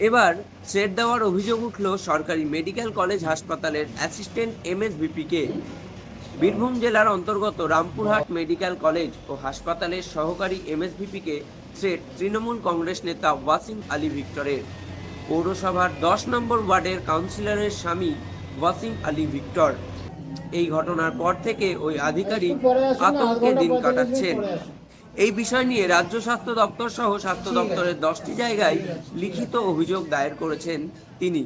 এবার থ্রেড দেওয়ার অভিযোগ উঠল সরকারি মেডিকেল কলেজ হাসপাতালের অ্যাসিস্ট্যান্ট এমএসভিপিকে। বীরভূম জেলার অন্তর্গত রামপুরহাট মেডিকেল কলেজ ও হাসপাতালের সহকারী এমএসভিপিকে থ্রেড তৃণমূল কংগ্রেস নেতা ওয়াসিম আলী ভিক্টরের। পৌরসভার দশ নম্বর ওয়ার্ডের কাউন্সিলরের স্বামী ওয়াসিম আলী ভিক্টর। এই ঘটনার পর থেকে ওই আধিকারিক আতঙ্কে দিন কাটাচ্ছেন। এই বিষয় নিয়ে রাজ্য স্বাস্থ্য দপ্তর সহ স্বাস্থ্য দপ্তরের দশটি জায়গায় লিখিত অভিযোগ দায়ের করেছেন তিনি।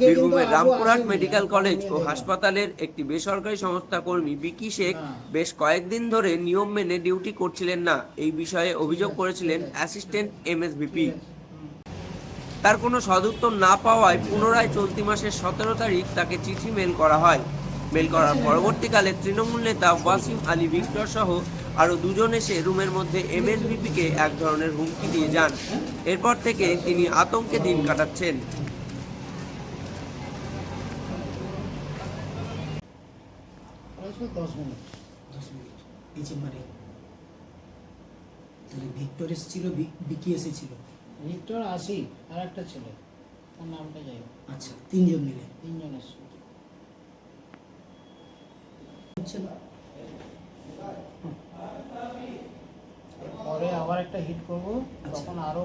বীরভূমের রামপুরহাট মেডিকেল কলেজ ও হ্যাঁ। হাসপাতালের একটি বেসরকারি সংস্থা কর্মী বিকি শেখ হ্যাঁ। বেশ কয়েকদিন ধরে নিয়ম মেনে ডিউটি করছিলেন না। এই বিষয়ে অভিযোগ করেছিলেন অ্যাসিস্ট্যান্ট এমএসভিপি। তার কোনো সদুত্তর না পাওয়ায় পুনরায় চলতি মাসের সতেরো তারিখ তাকে চিঠি মেল করা হয়। মেল করার পরবর্তীকালে তৃণমূল নেতা ওয়াসিম আলী ভিক্টর সহ আরও দুজন এসে রুমের মধ্যে এমএসভিপিকে এক ধরনের হুমকি দিয়ে যান। এরপর থেকে তিনি আতঙ্কে দিন কাটাচ্ছেন। দশ মিনিট। দশ মিনিট। এই তাহলে ভিক্টর এসেছিল বিকি এসেছিল। ভিক্টর আসি আর একটা ছেলে। ওর নামটা যাই আচ্ছা তিনজন মিলে। তিনজন এসছে হচ্ছে না পরে আবার একটা হিট করব তখন আরও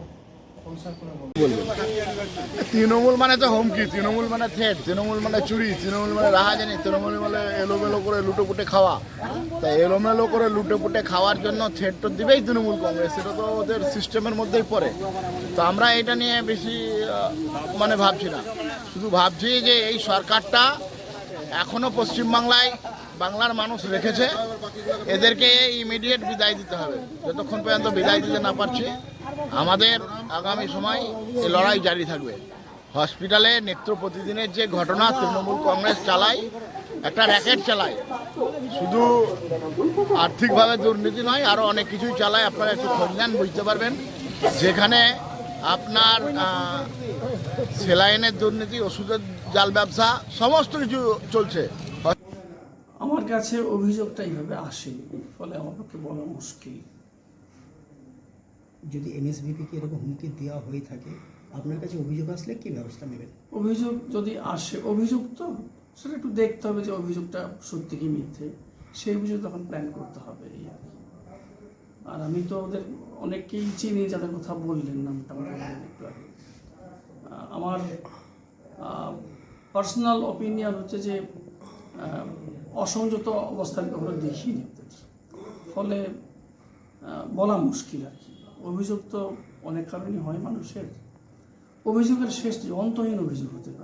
খোলসা করে বলব তৃণমূল মানে তো হুমকি তৃণমূল মানে থ্রেট তৃণমূল মানে চুরি তৃণমূল মানে রাহাজানি তৃণমূল মানে এলোমেলো করে লুটে পুটে খাওয়া। তাই এলোমেলো করে লুটে পুটে খাওয়ার জন্য থ্রেট তো দিবেই তৃণমূল কংগ্রেস সেটা তো ওদের সিস্টেমের মধ্যেই পড়ে। তো আমরা এটা নিয়ে বেশি মানে ভাবছি না। শুধু ভাবছি যে এই সরকারটা এখনও পশ্চিমবাংলায় বাংলার মানুষ রেখেছে, এদেরকে ইমিডিয়েট বিদায় দিতে হবে। যতক্ষণ পর্যন্ত বিদায় দিতে না পারছি, আমাদের আগামী সময় এই লড়াই জারি থাকবে। হসপিটালে নেত্র প্রতিদিনের যে ঘটনা তৃণমূল কংগ্রেস চালায়, একটা র্যাকেট চালায়, শুধু আর্থিকভাবে দুর্নীতি নয় আরও অনেক কিছুই চালায়, আপনারা একটু খোঁজ নেন, বুঝতে পারবেন। যেখানে আপনার সেলাইনের দুর্নীতি, ওষুধের জাল ব্যবসা, সমস্ত কিছু চলছে। আমার কাছে অভিযোগটা এইভাবে আসেনি ফলে আমার পক্ষে বলা মুশকিল। যদি এমএসভিপিকে এরকম হুমকি দেওয়া হয়ে থাকে আপনার কাছে অভিযোগ আসলে কি ব্যবস্থা নেবেন? অভিযোগ যদি আসে অভিযোগ তো সেটা একটু দেখতে হবে যে অভিযোগটা সত্যি কি মিথ্যে। সেই অভিযোগ তখন প্ল্যান করতে হবে এই আর কি। আর আমি তো ওদের অনেককেই চিনি যাদের কথা বললেন নামটা বললেন একটু আগে। আমার পার্সোনাল অপিনিয়ন হচ্ছে যে অসংযত অবস্থা আমি কখনো দেখিনি ফলে বলা মুশকিল আর কি। অভিযোগ তো অনেক কারণই হয় মানুষের। অভিযোগের শেষ অন্তহীন অভিযোগ হতে পারে।